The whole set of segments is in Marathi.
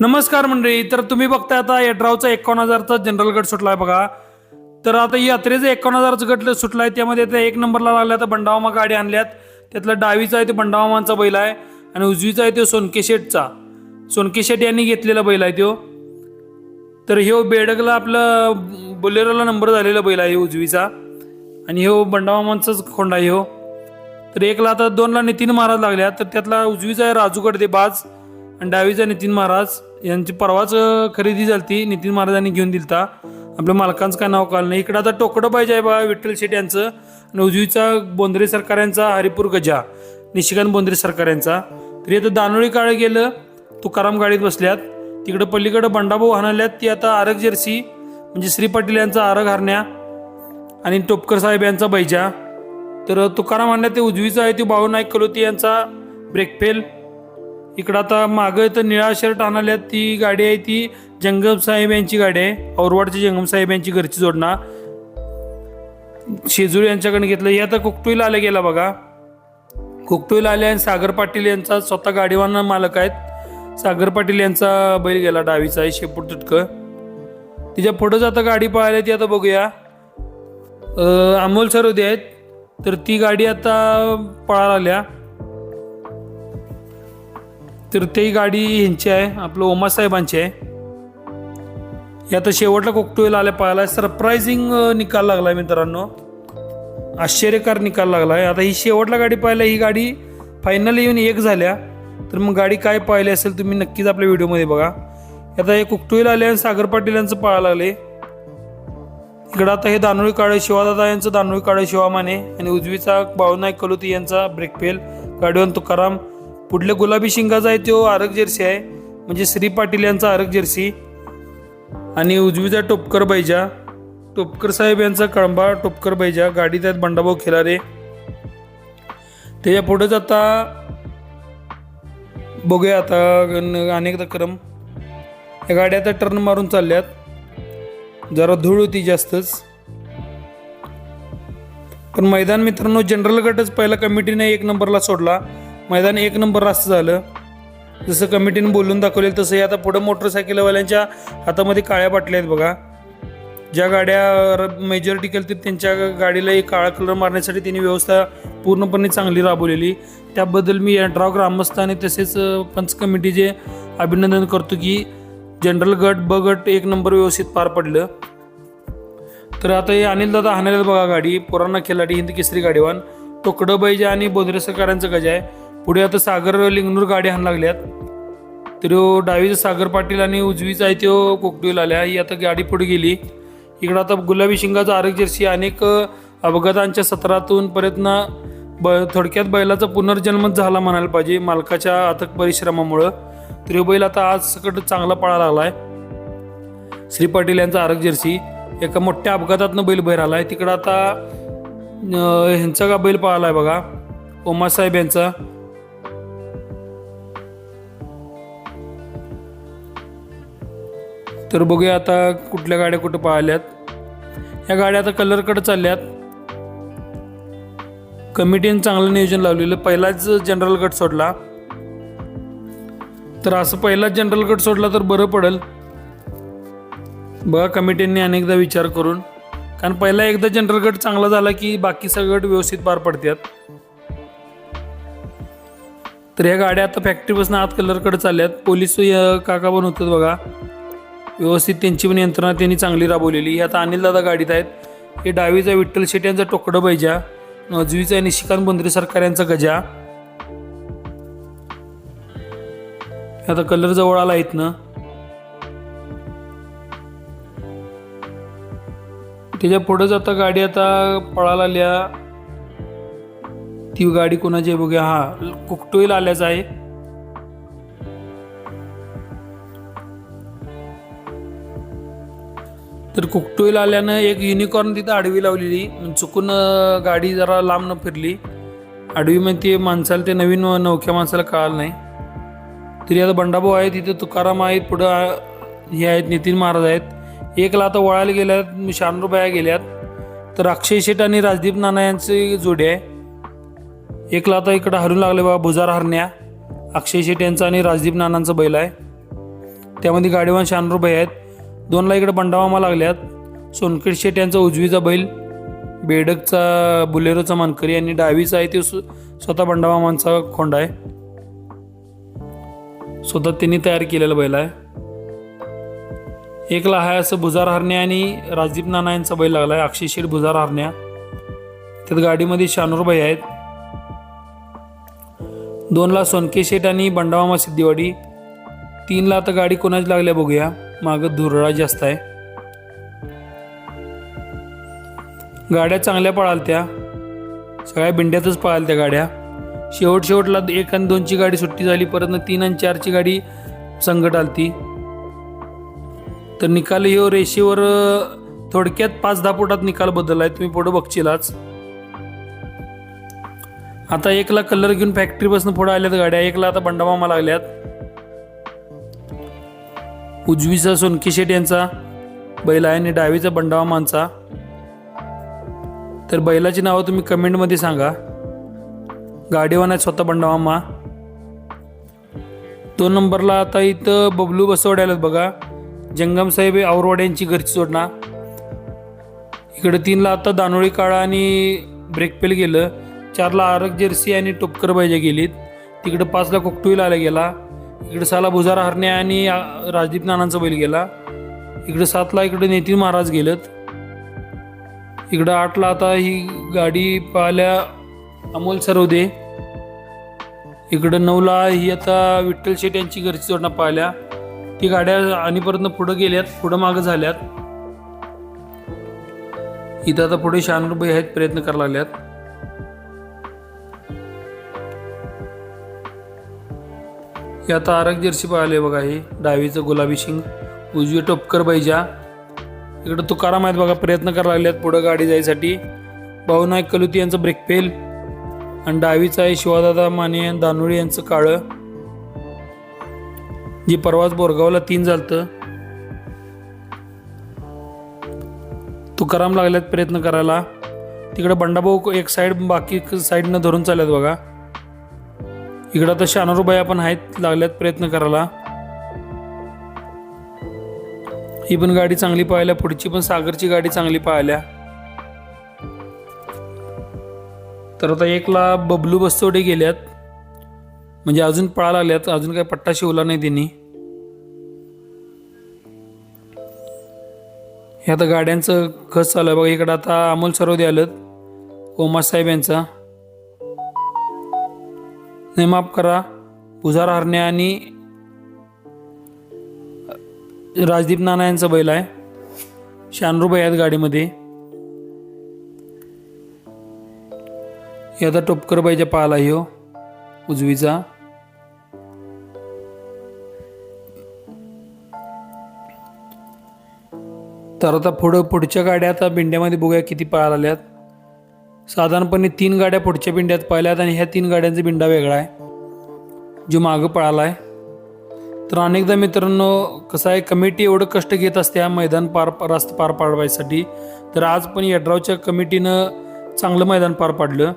नमस्कार मंडळी तर तुम्ही बघताय आता यड्रावचा एकावन्न हजारचा जनरल गट सुटलाय बघा. तर आता यात्रेचं एकावन्न हजारचं गट सुटलाय त्यामध्ये त्या एक नंबरला लागल्या तर बंडावामा गाडी आणल्यात. त्यातला डावीचा आहे ते बंडावामांचा बैल आहे आणि उजवीचा आहे तो सोनके शेटचा. सोनके शेट यांनी घेतलेला बैल आहे तो. तर ह्यो हो बेडगला आपलं बोलेरोला नंबर झालेला बैल आहे उजवीचा. आणि ह्यो हो बंडावामांचाच खोंडा आहे हो. तर एकला आता दोनला नितीन महाराज लागल्या तर त्यातला उजवीचा आहे राजू कडदे बाज आणि डावीचा नितीन महाराज. यांची परवाच खरेदी झाली नितीन महाराजांनी घेऊन दिलता. आपल्या मालकांचं काय नाव काल नाही. इकडं आता टोकडं पाहिजे आहे बा विठ्ठल शेट यांचं. आणि उजवीचा बोंद्रे सरकार यांचा हरिपूर गजा. निशिकांत बोंद्रे सरकार यांचा. तरी आता दानोळी काळ गेलं तुकाराम गाडीत बसल्यात. तिकडं पलीकडं बंडाभाऊ हाणाल्यात. ती आता आरग जर्सी म्हणजे श्री पाटील यांचा आरग हरण्या आणि टोपकर साहेब यांचा बैजा. तर तुकाराम हाणण्यात ते उजवीचा आहे ते बाळू नाईक कलोती यांचा ब्रेकफेल. इकडं आता मागं इथं निळा शर्ट आणाल्यात ती गाडी आहे ती जंगम साहेब यांची गाडी आहे. औरवाडच्या जंगम साहेब यांची घरची जोडणा. शेजूर यांच्याकडे घेतलं. हे आता कुकटुईला आले गेला बघा. कुकटुईला आले आणि सागर पाटील यांचा स्वतः गाडीवान मालक आहेत. सागर पाटील यांचा बैल गेला डावीचा आहे शेपूट तुटकं. तिच्या पुढं आता गाडी पाहायला ती आता बघूया. अमोल अमोल सरोदे आहेत. तर ती गाडी आता पळायला आल्या. तर ती गाडी ह्यांची आहे आपलं ओमा साहेबांची आहे. हे आता शेवटला कोकटोईल आल्या पळायला सरप्रायझिंग निकाल आहे मित्रांनो. आश्चर्यकार निकाल लागला आहे आता ही शेवटला गाडी पाहायला ही गाडी फायनल येऊन एक झाल्या. तर मग गाडी काय पाहिली असेल तुम्ही नक्कीच आपल्या व्हिडिओमध्ये बघा. आता हे कुकटोईल आले आणि सागर पाटील यांचं पाहायला लागले. इकडं आता हे दानोळी काळे शिवादादा यांचं दानोळी काळे शिवा माने आणि उजवीचा बाळूनायक कलुती यांचा ब्रेकफेल गाडीवान तुकाराम पुढले गुलाबी शिंगाचा आहे तो आरग जर्सी आहे. म्हणजे श्री पाटील यांचा आरग जर्सी. आणि उजवीचा टोपकर बैजा. टोपकर साहेब यांचा कळंबा टोपकर बैजा. गाडीत आहेत बंडाभाऊ खिलारे. त्याच्या पुढेच आता बघूया आता अनेकदा क्रम. या गाड्या आता टर्न मारून चालल्यात. जरा धूळ होती जास्तच. पण मैदान मित्रांनो जनरल गटच पहिला कमिटीने एक नंबरला सोडला. मैदान एक नंबर रास्त झालं. जसं कमिटीनं बोलून दाखवलेलं तसं हे आता पुढं मोटरसायकलवाल्यांच्या हातामध्ये काळ्या बाटल्या आहेत बघा. ज्या गाड्या मेजॉरिटी केली त्यांच्या गाडीला एक काळा कलर मारण्यासाठी त्यांनी व्यवस्था पूर्णपणे चांगली राबवलेली. त्याबद्दल मी ड्राव ग्रामस्थ आणि तसेच पंच कमिटीचे अभिनंदन करतो की जनरल गट ब गट एक नंबर व्यवस्थित पार पडलं. तर आता हे अनिल दादा हाणायला बघा गाडी पुराणा खिलाडी हिंद केसरी गाडीवान. टोकडं बैजे आणि बोधरे सरकारांचं गज आहे. पुढे आता सागर लिंगनूर गाडी हाण लागल्यात. तर डावीचा सागर पाटील आणि उजवीचा आहे तो कोकटूला आल्या. ही आता गाडी पुढे गेली. इकडं आता गुलाबी शिंगाचा आरग जर्सी अनेक अपघातांच्या सत्रातून प्रयत्न ब थोडक्यात बैलाचा पुनर्जन्मच झाला म्हणायला पाहिजे मालकाच्या अथक परिश्रमामुळं. तर बैल आता आज सकट चांगला पळा लागलाय. श्री पाटील यांचा आरग जर्सी. एका मोठ्या अपघातातनं बैल बाहेर आलाय. तिकडं आता ह्यांचा का बैल पाहिलाय बघा. ओमासाहेब यांचा. तर बघूया आता कुठल्या गाड्या कुठं पाहिल्यात. या गाड्या आता कलरकडे चालल्यात. कमिटीने चांगलं नियोजन लावलेलं. पहिलाच जनरल गट सोडला. तर असं पहिलाच जनरल गट सोडला तर बरं पडेल. बघा कमिटींनी अनेकदा विचार करून. कारण पहिला एकदा जनरल गट चांगला झाला की बाकी सगळे गट व्यवस्थित पार पडतात. तर ह्या गाड्या आता फॅक्टरीपासून आत कलरकडे चालल्यात. पोलीस काका पण होतात बघा. व्यवस्थित त्यांची पण यंत्रणा त्यांनी चांगली राबवलेली. ही आता अनिलदादा गाडीत आहेत. हे डावीचा विठ्ठल शेट यांचा टोकडं बैजा नजवीचा निशिकांत बंद्रे सरकार यांचा गजा. आता कलर जवळ आला इथनं. त्याच्या पुढेच आता गाडी आता पळा आल्या. ती गाडी कोणाची आहे बघूया. हा कुकटोईल आल्याचा आहे. तर कुकटोईल आल्यानं एक युनिकॉर्न तिथं आडवी लावलेली. चुकून गाडी जरा लांब न फिरली. आडवी म्हणजे ते माणसाला ते नवीन नवख्या माणसाला कळालं नाही. तरी आता बंडाभाऊ आहे तिथे तुकाराम आहेत पुढं हे आहेत नितीन महाराज आहेत. एकला आता वळायला गेल्यात शानरूबाया गेल्यात. तर अक्षय शेठ आणि राजदीप नाना यांची जोडी आहे. एकला आता इकडं हरून लागले बाबा भुजार हरण्या. अक्षय शेठ यांचा आणि राजदीप नानांचा बैल आहे. त्यामध्ये गाडीवान शानरूबाई आहेत. दोनला इकडे बंडावामा लागल्यात. सोनखेड शेट यांचा उजवीचा बैल बेडकचा बुलेरोचा मानकरी आणि डावीचा आहे ते स्वतः बंडावामांचा खोंड आहे. स्वतः त्यांनी तयार केलेला बैल आहे. एकला आहे असं बुजार हरण्या आणि राजदीप नाना यांचा बैल लागला आहे. अक्षय शेठ बुजार हरण्या. त्यात गाडीमध्ये शानूरबाई आहेत. दोनला सोनके शेठ आणि बंडावामा सिद्धिवाडी. तीनला आता गाडी कोणाची लागल्या बघूया. मागं धुरळा जास्त आहे. गाड्या चांगल्या पळालत्या. सगळ्या बिंड्यातच पळालत्या गाड्या. शेवट शेवटला एक आणि दोनची गाडी सुट्टी झाली परत तीन आणि चारची गाडी संकट आलती. तर निकाल हे रेषेवर थोडक्यात पाच दहा फुटात निकाल बदललाय तुम्ही पुढं बघशीलाच. आता एकला कलर घेऊन फॅक्टरीपासून पुढं आल्यात गाड्या. एकला आता बंडामामा लागल्यात. उजवीचा सोनकी शेट यांचा बैल आहे आणि डावीचा बंडामामांचा तर बैलाची नावं तुम्ही कमेंटमध्ये सांगा. गाडीवान आहे स्वतः बंडावामा दोन नंबरला आता इथं बबलू बसवडे आलेत बघा. जंगमसाहेब हे औरवाड यांची घरची जोडणा. इकडे तीनला आता दानोळी काळा आणि ब्रेकपेल गेलं. चारला आरक जर्सी आणि टोपकर बाईजा गेलीत. तिकडं पाचला कोकटुईला आला गेला. इकडे साला भुजारा हरणे आणि राजदीप नानांचा बैल गेला. इकडे सातला इकडे नितीन महाराज गेलेत. इकडं आठला आता ही गाडी पाहिल्या अमोल सरोदे. इकडं नऊला ही आता विठ्ठल शेट यांची घरची जोडणं पाहिल्या. ती गाड्या आणि परत पुढं गेल्यात पुढं मागं झाल्यात. इथं आता पुढे शहाण्णव आहेत प्रयत्न करायला लागल्यात. हे आता आरग जर्सी पाहिले बघा हे डावीचं गुलाबी शिंग. उजवी टोपकर बैजा. इकडं तुकाराम आहेत बघा प्रयत्न करायला लागल्यात पुढं गाडी जायसाठी. भाऊनायक कलुती यांचं ब्रेक फेल आणि डावीचं आहे शिवादादा माने दानोळी यांचं काळं. जे परवाच बोरगावला तीन झालतं. तुकाराम लागल्यात प्रयत्न करायला. तिकडे बंडाभाऊ एक साईड बाकी साईडनं धरून चालल्यात बघा. इकडं तर शानूरबाया पण आहेत लागल्यात प्रयत्न करायला. ही पण गाडी चांगली पाहिल्या पुढची पण सागरची गाडी चांगली पाहिल्या तर आता एकला बबलू बस्तोडे गेल्यात. म्हणजे अजून पळा लागल्यात अजून काही पट्टा शिवला नाही त्यांनी. हे आता गाड्यांचं खस चालू आहे. बघा इकडं आता अमोल सरोदे आलं ओमा साहेब यांचा. नाही माफ करा. पुजार हरणे आणि राजदीप नाना यांचा बैल आहे. शानरूबाई आहेत गाडीमध्ये. हे आता टोपकर बाईच्या पाला ह्यो हो, उजवीचा. तर आता पुढं पुढच्या गाड्या आता बिंड्यामध्ये बघूया किती पळायला आल्यात. साधारणपणे तीन गाड्या पुढच्या पिंड्यात पाहिल्यात आणि ह्या तीन गाड्यांचा बिंडा वेगळा आहे. जो मागं पळाला आहे तर अनेकदा मित्रांनो कसं आहे कमिटी एवढं कष्ट घेत असते हा मैदान पार रास्त पार पाडवायसाठी. तर आज पण यड्रावच्या कमिटीनं चांगलं मैदान पार पाडलं.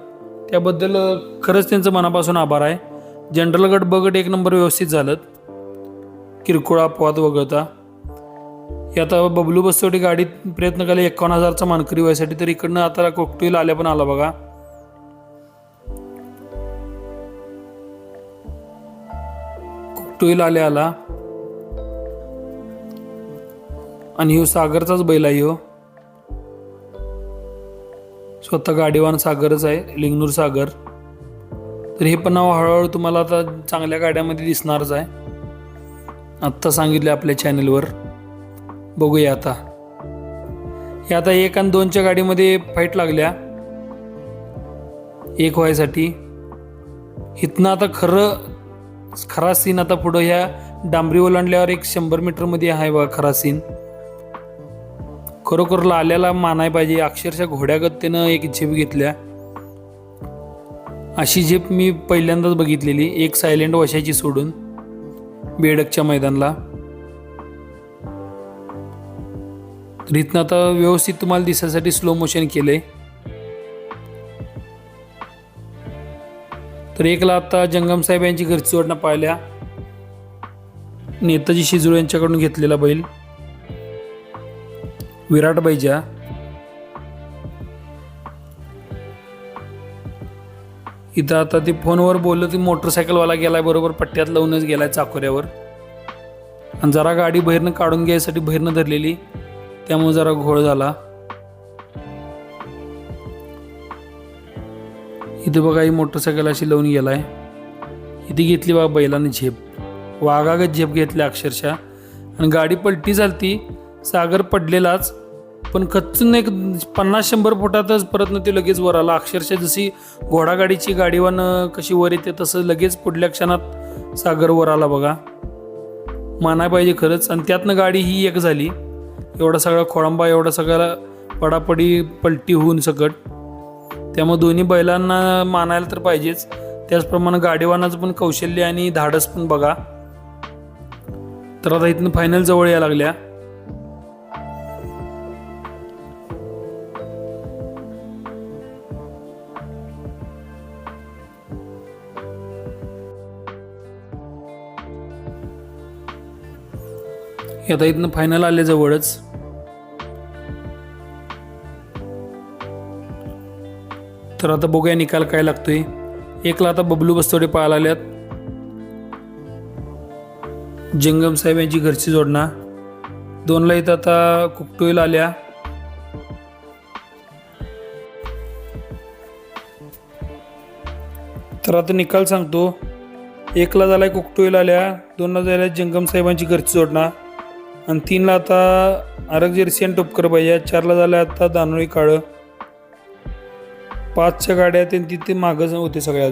त्याबद्दल खरंच त्यांचं मनापासून आभार आहे. जनरल गट बगट एक नंबर व्यवस्थित झालं. किरकोळ अपवाद वगळता. हे आता बबलू बसवटी गाडीत प्रयत्न केला एकावन्न हजारचा मानकरी व्हायसाठी तर इकडनं आता कोकटुईल आल्या पण आला बघा. कोकटुईल आल्या आला. आणि ह्यो सागरचाच बैल आहे हो स्वतः गाडीवान सागरच आहे लिंगनूर सागर. तर हे पण नाव हळूहळू तुम्हाला आता चांगल्या गाड्यामध्ये दिसणारच आहे. आत्ता सांगितले आपल्या चॅनलवर बघूया आता. हे आता एक आणि दोनच्या गाडीमध्ये फाईट लागल्या. एक व्हायसाठी. इथनं आता खरं खरा सीन आता पुढं ह्या डांबरी ओलांडल्यावर एक शंभर मीटरमध्ये आहे बघा खरा सीन खरोखर लाल्याला मानाय पाहिजे. अक्षरशः घोड्यागत्तेनं एक झेप घेतल्या. अशी झेप मी पहिल्यांदाच बघितलेली. एक सायलेंट वशाची सोडून बेडकच्या मैदानला. तर इथनं आता व्यवस्थित तुम्हाला दिसायसाठी स्लो मोशन केलंय. तर एकला आता जंगम साहेब यांची घरची जोडणं पाहिल्या. नेताजी शिजूळ यांच्याकडून घेतलेला बैल. विराट बैजा. इथं आता ते फोनवर बोललं ते मोटरसायकलवाला गेलाय बरोबर पट्ट्यात लावूनच गेलाय चाकोऱ्यावर. आणि जरा गाडी बहिरनं काढून घ्यायसाठी बहिरनं धरलेली. त्यामुळे जरा घोळ झाला. इथे बघा ही मोटरसायकल अशी लावून गेलाय. इथे घेतली बघा बैलाने झेप. वाघागत झेप घेतली अक्षरशः. आणि गाडी पलटी झालती. सागर पडलेलाच. पण खच्चून एक पन्नास शंभर फुटातच परत ते लगेच वर आला. अक्षरशः जशी घोडागाडीची गाडीवान कशी वर येते तसं लगेच पुढल्या क्षणात सागर वर आला बघा. मानाय पाहिजे खरंच. आणि त्यातनं गाडी ही एक झाली. एवढा सगळा खोळंबा एवढा सगळा पडापडी पलटी होऊन सकट. त्यामुळे दोन्ही बैलांना मानायला तर पाहिजेच. त्याचप्रमाणे गाडीवानाचं पण कौशल्य आणि धाडस पण बघा. तर आता इथनं फायनल जवळ यायला लागल्या. आता इथनं फायनल आले जवळच. तर आता बघूया निकाल काय लागतोय. एकला आता बबलू बस्तोडे पाहायला आल्यात. जंगम साहेब यांची घरची जोडणा. दोनला इथं आता कुकटोईल आल्या. तर आता निकाल सांगतो. एकला झालाय कुकटोईल आल्या दोनला झाल्या जंगम साहेबांची घरची जोडणा. आणि तीनला आता आरग जर्सी आणि टोपकर पाहिजे चारला झाल्या आता दानोळी काळं. पाचच्या गाड्या त्यांनी तिथे मागं होते सगळ्या